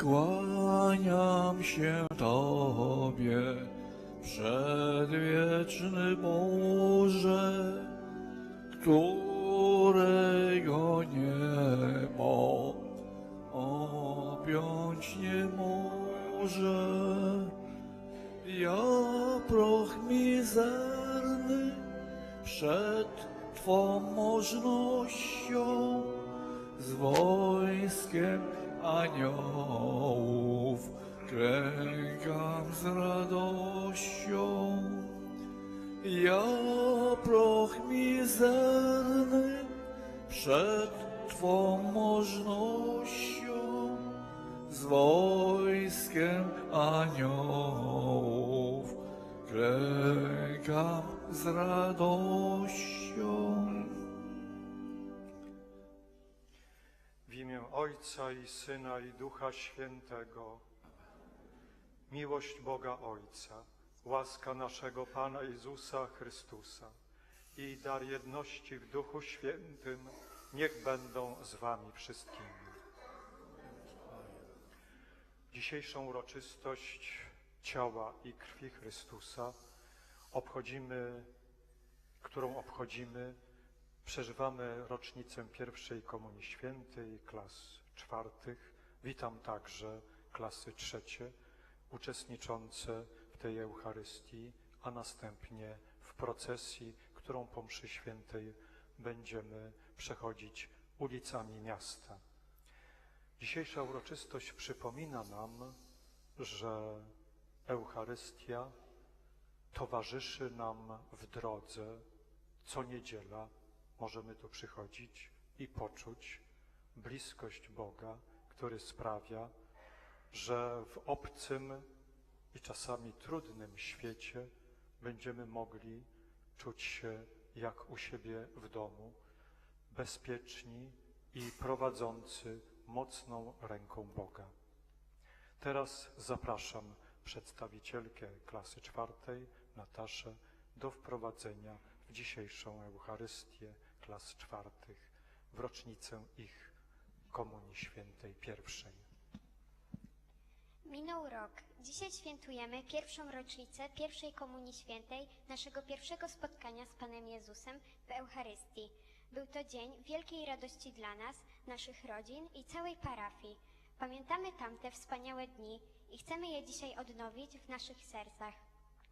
Kłaniam się Tobie, przedwieczny Boże, którego niebo objąć nie może. Ja proch mizerny przed Twą możnością z wojskiem aniołów klękam z radością. Ja proch mizerny przed Twą możnością z wojskiem aniołów klękam z radością. Ojca i Syna i Ducha Świętego, miłość Boga Ojca, łaska naszego Pana Jezusa Chrystusa i dar jedności w Duchu Świętym niech będą z Wami wszystkimi. Dzisiejszą uroczystość ciała i krwi Chrystusa obchodzimy, którą obchodzimy Przeżywamy rocznicę pierwszej Komunii Świętej klas czwartych. Witam także klasy trzecie uczestniczące w tej Eucharystii, a następnie w procesji, którą po mszy świętej będziemy przechodzić ulicami miasta. Dzisiejsza uroczystość przypomina nam, że Eucharystia towarzyszy nam w drodze co niedziela możemy tu przychodzić i poczuć bliskość Boga, który sprawia, że w obcym i czasami trudnym świecie będziemy mogli czuć się jak u siebie w domu, bezpieczni i prowadzący mocną ręką Boga. Teraz zapraszam przedstawicielkę klasy czwartej, Nataszę, do wprowadzenia w dzisiejszą Eucharystię klas czwartych w rocznicę ich Komunii Świętej pierwszej. Minął rok. Dzisiaj świętujemy pierwszą rocznicę pierwszej Komunii Świętej, naszego pierwszego spotkania z Panem Jezusem w Eucharystii. Był to dzień wielkiej radości dla nas, naszych rodzin i całej parafii. Pamiętamy tamte wspaniałe dni i chcemy je dzisiaj odnowić w naszych sercach.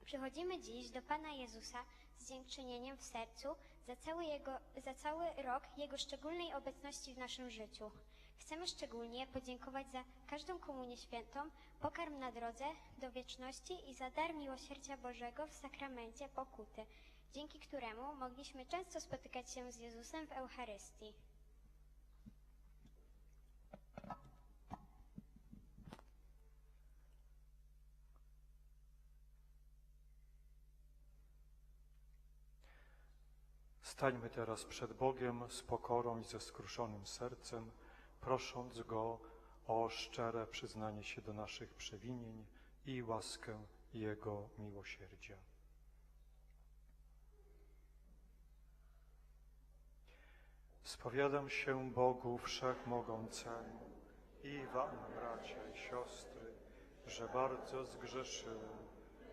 Przychodzimy dziś do Pana Jezusa z dziękczynieniem w sercu za cały, jego, za cały rok Jego szczególnej obecności w naszym życiu. Chcemy szczególnie podziękować za każdą komunię świętą, pokarm na drodze do wieczności i za dar miłosierdzia Bożego w sakramencie pokuty, dzięki któremu mogliśmy często spotykać się z Jezusem w Eucharystii. Stańmy teraz przed Bogiem z pokorą i ze skruszonym sercem, prosząc Go o szczere przyznanie się do naszych przewinień i łaskę Jego miłosierdzia. Spowiadam się Bogu Wszechmogącemu i Wam, bracia i siostry, że bardzo zgrzeszyłem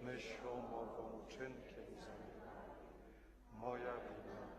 myślą, mową, uczynkiem zaniedbaniem. Moja wina,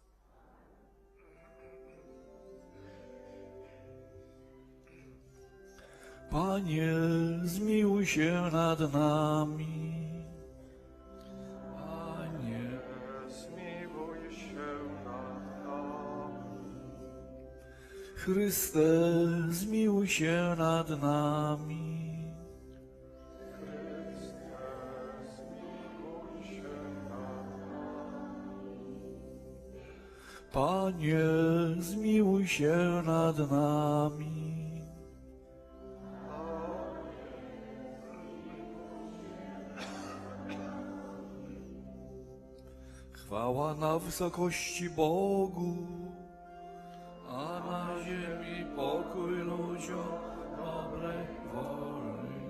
Panie, zmiłuj się nad nami. Panie, Zmiłuj się nad nami. Chryste, zmiłuj się nad nami. Chryste, zmiłuj się nad nami. Panie, zmiłuj się nad nami. Chwała na wysokości Bogu, a na ziemi pokój ludziom dobrej woli.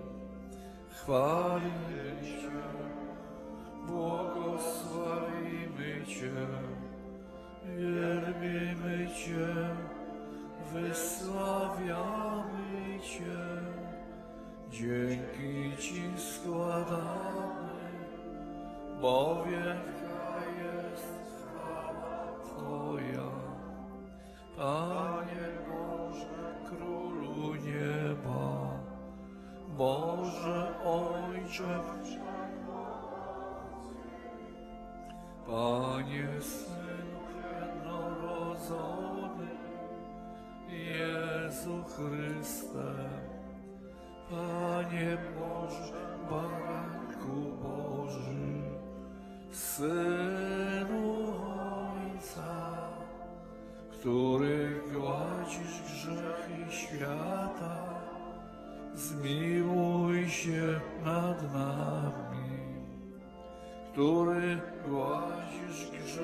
Chwalimy Cię, błogosławimy Cię, wielbimy Cię, wysławiamy Cię. Dzięki Ci składamy, bo Boże Ojcze. Panie Synu jednorodzony, Jezu Chryste, Panie Boże, Baranku Boży, Synu Ojca, który gładzisz grzechy świata, zmiłuj się nad nami, który gładzisz grzechy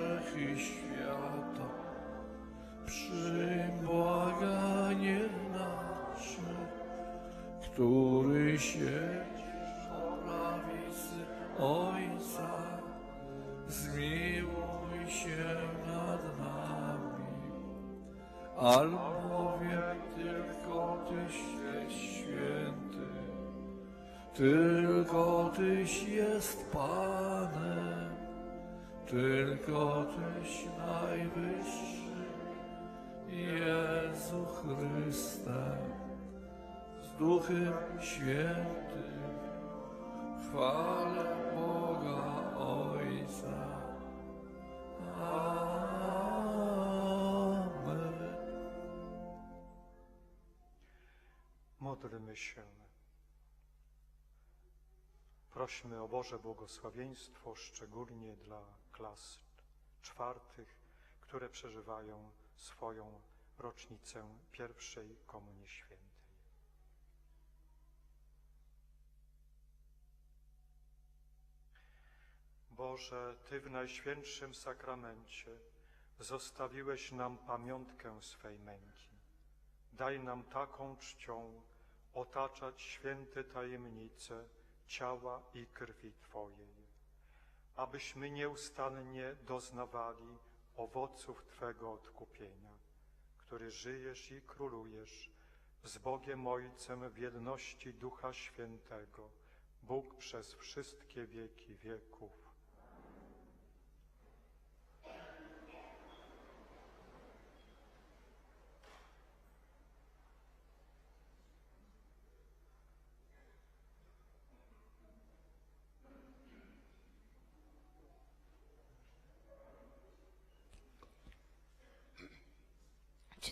Tyś jest Panem, tylko Tyś najwyższy, Jezu Chryste, z Duchem Świętym, chwalę Boga Ojca. Amen. Módlmy się. Prośmy o Boże błogosławieństwo, szczególnie dla klas czwartych, które przeżywają swoją rocznicę pierwszej Komunii Świętej. Boże, Ty w Najświętszym Sakramencie zostawiłeś nam pamiątkę swej męki. Daj nam taką czcią otaczać święte tajemnice ciała i krwi Twojej, abyśmy nieustannie doznawali owoców Twego odkupienia, który żyjesz i królujesz z Bogiem Ojcem w jedności Ducha Świętego, Bóg przez wszystkie wieki wieków.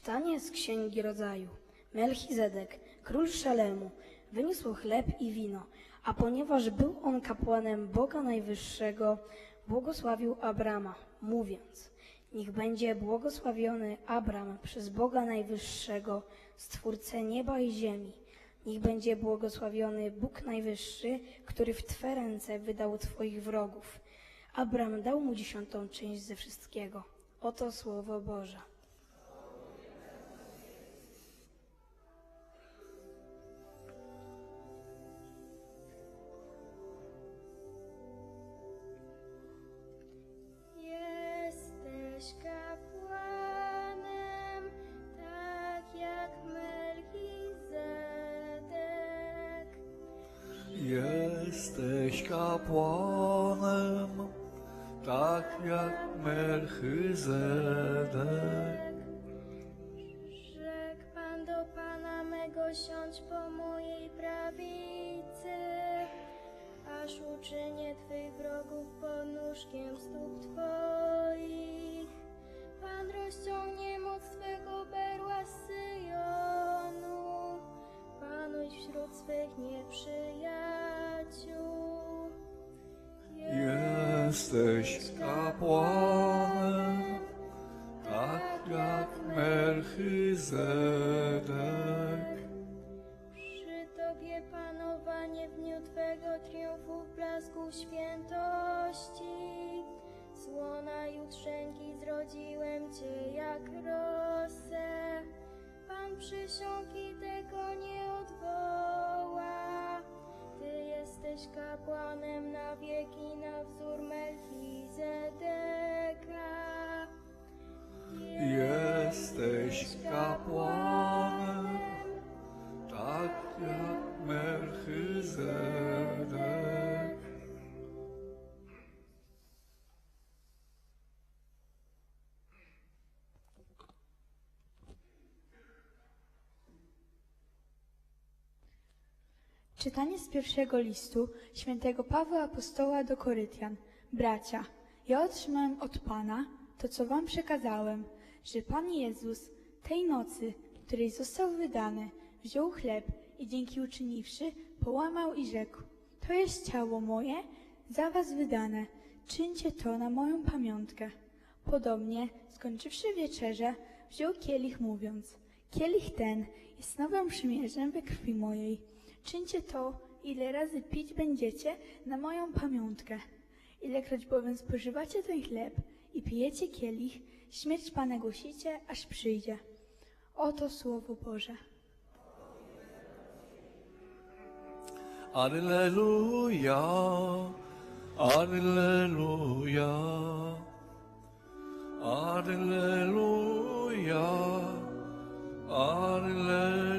Czytanie z Księgi Rodzaju. Melchizedek, król Szalemu, wyniósł chleb i wino, a ponieważ był on kapłanem Boga Najwyższego, błogosławił Abrama, mówiąc, niech będzie błogosławiony Abram przez Boga Najwyższego, Stwórcę nieba i ziemi. Niech będzie błogosławiony Bóg Najwyższy, który w Twe ręce wydał Twoich wrogów. Abram dał mu dziesiątą część ze wszystkiego. Oto słowo Boże. Jesteś kapłanem, tak jak Melchizedek. Rzekł Pan do Pana mego, siądź po mojej prawicy, aż uczynię Twych wrogów podnóżkiem stóp Twoich. Pan rozciągnie moc Twego berła z Syjonu, panuj wśród swych nieprzyjaciół. Jesteś kapłanem, tak jak Melchizedek. Przy Tobie panowanie w dniu Twego triumfu w blasku świętości. złona jutrzenki zrodziłem Cię jak rosę. Pan przysiąg i tego nie jesteś kapłanem na wieki, na wzór Melchizedeka. Jesteś kapłanem, Czytanie z pierwszego listu świętego Pawła Apostoła do Korytian. Bracia, ja otrzymałem od Pana to, co wam przekazałem, że Pan Jezus tej nocy, w której został wydany, wziął chleb i dzięki uczyniwszy, połamał i rzekł, to jest ciało moje, za was wydane, czyńcie to na moją pamiątkę. Podobnie, skończywszy wieczerzę, wziął kielich mówiąc, kielich ten jest nowym przymierzem we krwi mojej. Czyńcie to, ile razy pić będziecie na moją pamiątkę. Ilekroć bowiem spożywacie ten chleb i pijecie kielich, śmierć Pana głosicie, aż przyjdzie. Oto Słowo Boże. Alleluja, Alleluja, Alleluja, Alleluja.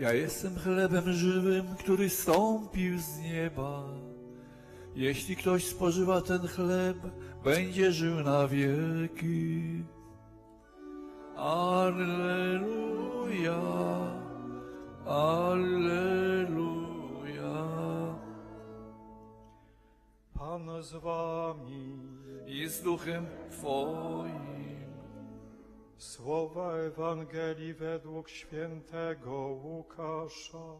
Ja jestem chlebem żywym, który stąpił z nieba. Jeśli ktoś spożywa ten chleb, będzie żył na wieki. Alleluja, Alleluja. Pan z wami. I z duchem Twoim. Słowa Ewangelii według świętego Łukasza.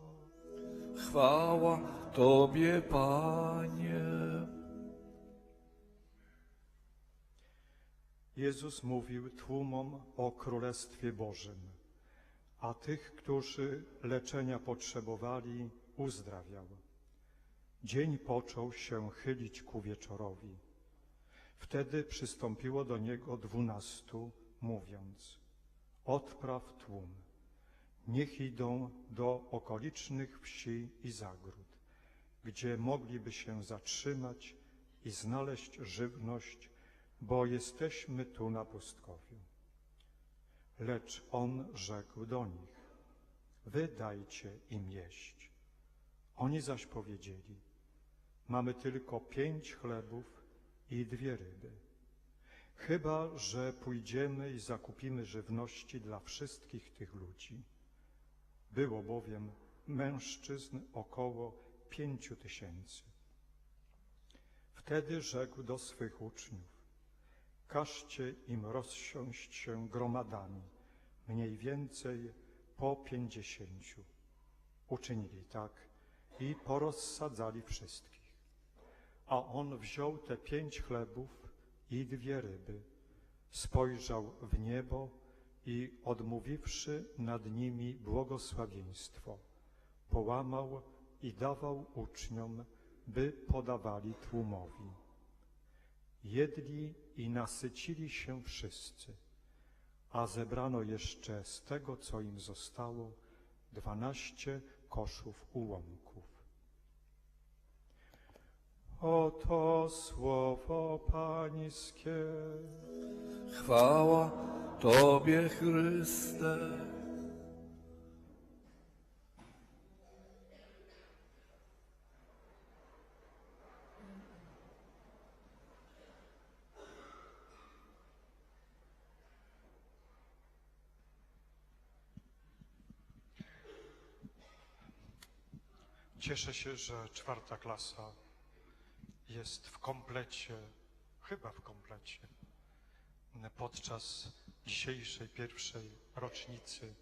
Chwała Tobie, Panie. Jezus mówił tłumom o Królestwie Bożym, a tych, którzy leczenia potrzebowali, uzdrawiał. Dzień począł się chylić ku wieczorowi. Wtedy przystąpiło do niego dwunastu, mówiąc, odpraw tłum, niech idą do okolicznych wsi i zagród, gdzie mogliby się zatrzymać i znaleźć żywność, bo jesteśmy tu na pustkowiu. Lecz on rzekł do nich, wy dajcie im jeść. Oni zaś powiedzieli, mamy tylko pięć chlebów i dwie ryby. Chyba, że pójdziemy i zakupimy żywności dla wszystkich tych ludzi. Było bowiem mężczyzn około pięciu tysięcy. Wtedy rzekł do swych uczniów, każcie im rozsiąść się gromadami, mniej więcej po pięćdziesięciu. Uczynili tak i porozsadzali wszystkich. A on wziął te pięć chlebów i dwie ryby, spojrzał w niebo i odmówiwszy nad nimi błogosławieństwo, połamał i dawał uczniom, by podawali tłumowi. Jedli i nasycili się wszyscy, a zebrano jeszcze z tego, co im zostało, dwanaście koszów ułomków. Oto słowo Pańskie. Chwała Tobie, Chryste. Cieszę się, że czwarta klasa jest w komplecie, chyba w komplecie, podczas dzisiejszej pierwszej rocznicy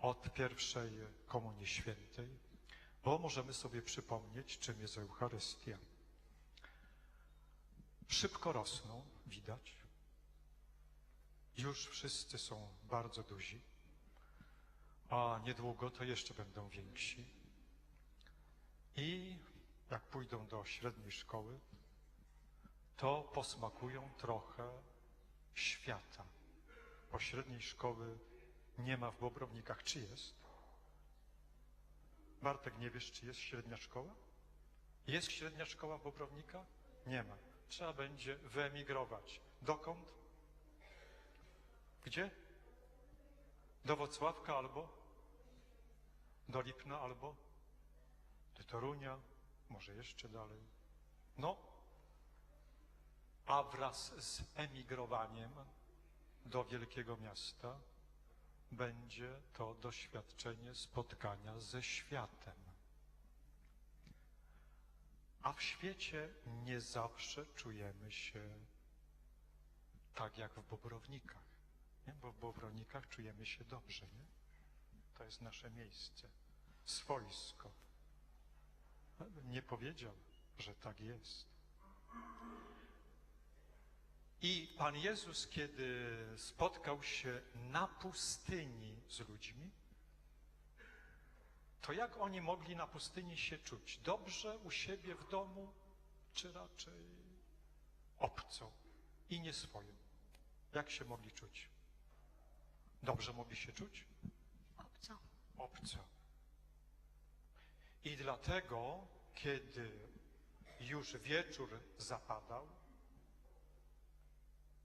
od pierwszej Komunii Świętej, bo możemy sobie przypomnieć, czym jest Eucharystia. Szybko rosną, widać. Już wszyscy są bardzo duzi, a niedługo to jeszcze będą więksi. I jak pójdą do średniej szkoły, to posmakują trochę świata. Bo średniej szkoły nie ma w Bobrownikach. Czy jest? Bartek, nie wiesz, czy jest średnia szkoła? Jest średnia szkoła w Bobrownikach? Nie ma. Trzeba będzie wyemigrować. Dokąd? Gdzie? Do Wocławka albo? Do Lipna albo? Do Torunia? Może jeszcze dalej? No, a wraz z emigrowaniem do wielkiego miasta będzie to doświadczenie spotkania ze światem. A w świecie nie zawsze czujemy się tak jak w Bobrownikach. Nie? Bo w Bobrownikach czujemy się dobrze. Nie? To jest nasze miejsce, swojsko. Nie powiedział, że tak jest. I Pan Jezus, kiedy spotkał się na pustyni z ludźmi, to jak oni mogli na pustyni się czuć? Dobrze u siebie w domu, czy raczej obco i nieswoją? Jak się mogli czuć? Dobrze mogli się czuć? Obco. obco. I dlatego, kiedy już wieczór zapadał,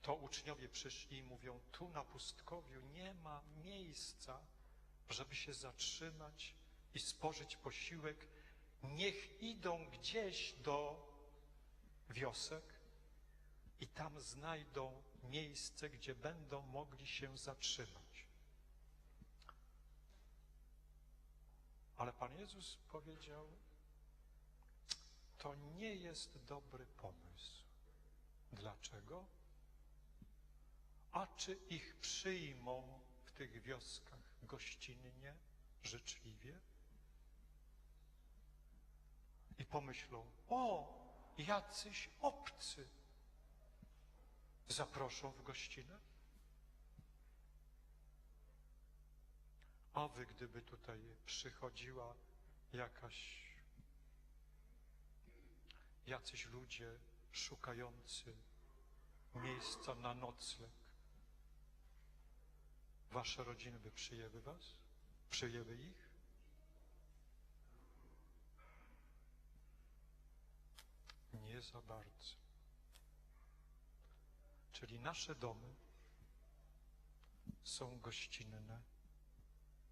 to uczniowie przyszli i mówią, tu na pustkowiu nie ma miejsca, żeby się zatrzymać i spożyć posiłek. Niech idą gdzieś do wiosek i tam znajdą miejsce, gdzie będą mogli się zatrzymać. Ale Pan Jezus powiedział, to nie jest dobry pomysł. Dlaczego? A czy ich przyjmą w tych wioskach gościnnie, życzliwie? I pomyślą, o, jacyś obcy zaproszą w gościnę? A wy, gdyby tutaj przychodziła jakaś, jacyś ludzie szukający miejsca na nocleg, wasze rodziny by przyjęły was? Przyjęły ich? Nie za bardzo. Czyli nasze domy są gościnne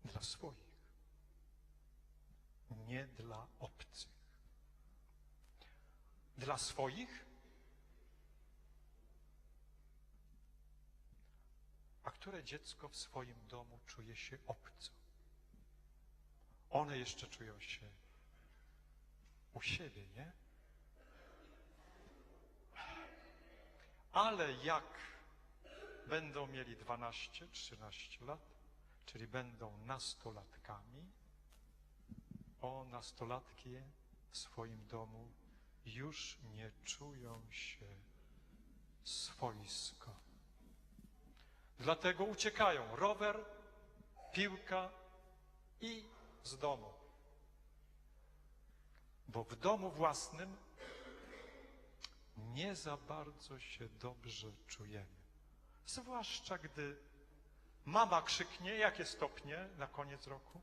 dla swoich, nie dla obcych. Dla swoich, a które dziecko w swoim domu czuje się obco? One jeszcze czują się u siebie, nie? Ale jak będą mieli 12-13 lat, czyli będą nastolatkami, o nastolatki w swoim domu już nie czują się swojsko. Dlatego uciekają rower, piłka i z domu. Bo w domu własnym nie za bardzo się dobrze czujemy. Zwłaszcza gdy mama krzyknie, jakie stopnie na koniec roku?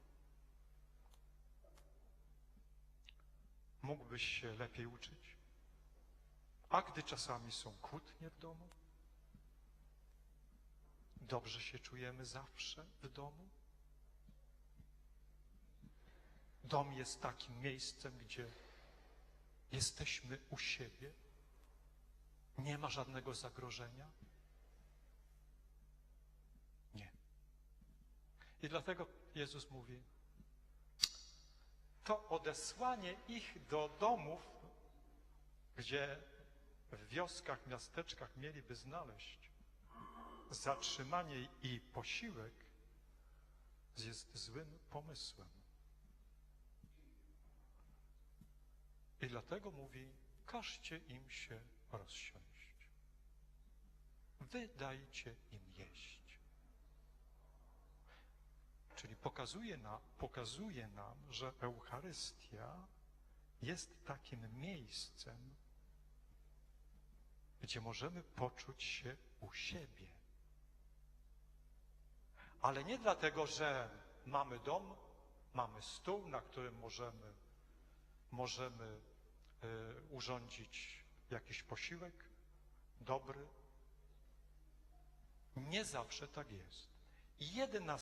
Mógłbyś się lepiej uczyć? A gdy czasami są kłótnie w domu? Dobrze się czujemy zawsze w domu? Dom jest takim miejscem, gdzie jesteśmy u siebie. Nie ma żadnego zagrożenia. Nie. I dlatego Jezus mówi, to odesłanie ich do domów, gdzie w wioskach, miasteczkach mieliby znaleźć zatrzymanie i posiłek, jest złym pomysłem. I dlatego mówi, każcie im się rozsiąść. Wy dajcie im jeść. Czyli pokazuje, na, pokazuje nam, że Eucharystia jest takim miejscem, gdzie możemy poczuć się u siebie. Ale nie dlatego, że mamy dom, mamy stół, na którym możemy, możemy y, urządzić jakiś posiłek dobry. Nie zawsze tak jest. I jedna